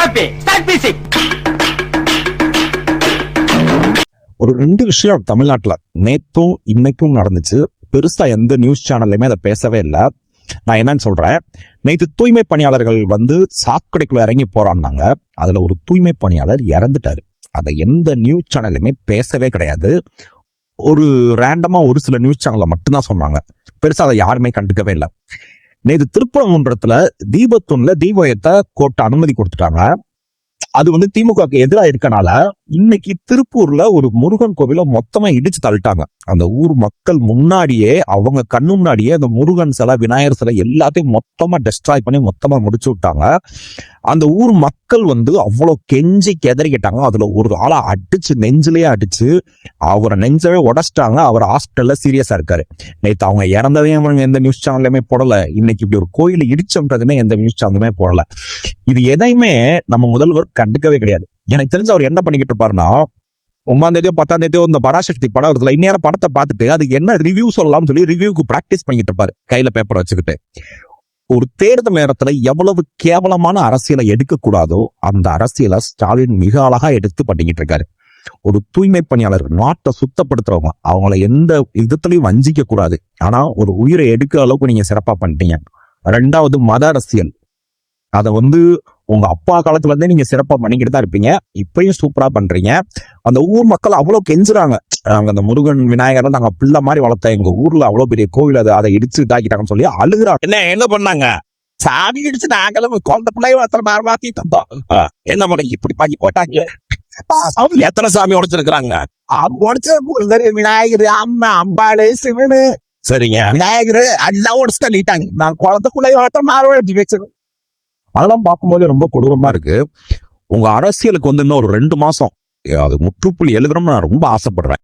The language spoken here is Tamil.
happy. ஸ்டார்ட் மியூசிக் ஒரு ரெண்டு விஷயம் தமிழ்நாட்டில் நேத்தும் இன்னைக்கும் நடந்துச்சு. பெருசாக எந்த நியூஸ் சேனல்லையுமே அதை பேசவே இல்லை. நான் என்னன்னு சொல்கிறேன் நேற்று தூய்மை பணியாளர்கள் வந்து சாக்கடைக்குள்ள இறங்கி போறான்னாங்க. அதில் ஒரு தூய்மை பணியாளர் இறந்துட்டாரு. அதை எந்த நியூஸ் சேனல்லையுமே பேசவே கிடையாது. ஒரு ரேண்டமாக ஒரு சில நியூஸ் சேனலை மட்டும்தான் சொன்னாங்க. பெருசாக அதை யாருமே கண்டுக்கவே இல்லை. நேற்று திருப்பரங்குன்றத்துல தீபத்தூண்ல தீபயத்தை கோட்டை அனுமதி கொடுத்துட்டாங்க. அது வந்து திமுகவுக்கு எதிராக இருக்கனால இன்னைக்கு திருப்பூர்ல ஒரு முருகன் கோவில மொத்தமா இடிச்சு தள்ளிட்டாங்க. அந்த ஊர் மக்கள் முன்னாடியே அவங்க கண்ணு முன்னாடியே அந்த முருகன் சிலை விநாயகர் சிலை எல்லாத்தையும் மொத்தமாக டெஸ்ட்ராய் பண்ணி மொத்தமாக முடிச்சு விட்டாங்க. அந்த ஊர் மக்கள் வந்து அவ்வளோ கெஞ்சி கெதறிக்கிட்டாங்க. அதில் ஒரு ஆளை அடிச்சு நெஞ்சிலேயே அடிச்சு அவரை நெஞ்சவே உடச்சிட்டாங்க. அவர் ஹாஸ்பிட்டலில் சீரியஸாக இருக்காரு. நேற்று அவங்க இறந்ததையும் அவங்க எந்த நியூஸ் சேனல்லையுமே போடல. இன்னைக்கு இப்படி ஒரு கோயில் இடிச்சோன்றதுமே எந்த நியூஸ் சேனலுமே போடல. இது எதையுமே நம்ம முதல்வர் கண்டுக்கவே கிடையாது. எனக்கு தெரிஞ்சு அவர் என்ன பண்ணிக்கிட்டு இருப்பாருன்னா ஒன்பதாம் தேதியோ பத்தாம் தேதியோ இந்த பராசக்தி படம் இருக்குல்ல இந்நேரம் படத்தை பார்த்துட்டு அதுக்கு என்ன ரிவ்யூ சொல்லலாம்னு சொல்லி ரிவ்யூக்கு ப்ராக்டிஸ் பண்ணிட்டு இருப்பாரு கையில பேப்பர் வச்சுக்கிட்டு. ஒரு தேர்தல் நேரத்துல எவ்வளவு கேவலமான அரசியலை எடுக்கக்கூடாதோ அந்த அரசியலை ஸ்டாலின் மிக அழகா எடுத்து பண்ணிக்கிட்டு இருக்காரு. ஒரு தூய்மை பணியாளர் நாட்டை சுத்தப்படுத்துறவங்க அவங்கள எந்த விதத்திலையும் வஞ்சிக்க கூடாது ஆனா ஒரு உயிரை எடுக்கிற அளவுக்கு நீங்க சிறப்பா பண்ணிட்டீங்க. ரெண்டாவது மத அரசியல். அதை வந்து உங்க அப்பா காலத்துல இருந்தே நீங்க சிறப்பா பண்ணிக்கிட்டு தான் இருப்பீங்க. இப்பயும் சூப்பரா பண்றீங்க. அந்த ஊர் மக்கள் அவ்வளவு கெஞ்சுறாங்க. நாங்க அந்த முருகன் விநாயகரை நாங்க பிள்ளை மாதிரி வளர்த்த எங்க ஊர்ல அவ்வளவு பெரிய கோவில் அதை அதை இடிச்சு இதாக்கிட்டாங்கன்னு சொல்லி அழுகுறாங்க. என்ன என்ன பண்ணாங்க? சாமி இடிச்சு நாங்களும் குழந்தை பிள்ளை வளர்த்த மாதிரி மாத்தி தந்தோம். என்ன பண்ண இப்படி பாக்கி போட்டாங்க. எத்தனை சாமி உடைச்சிருக்கிறாங்க? உடைச்ச விநாயகர் அம்மா அம்பாளு சிவனு. சரிங்க. விநாயகர் எல்லாம் உடச்சு தள்ளிட்டாங்க. நான் குழந்தைக்குள்ளே வளர்த்த மாதிரி வச்சிருக்கேன். அதெல்லாம் பார்க்கும்போது ரொம்ப கொடூரமாக இருக்கு. உங்க அரசியலுக்கு வந்து இன்னும் ஒரு ரெண்டு மாசம். அது முற்றுப்புள்ளி எழுதணும்னு நான் ரொம்ப ஆசைப்படுறேன்.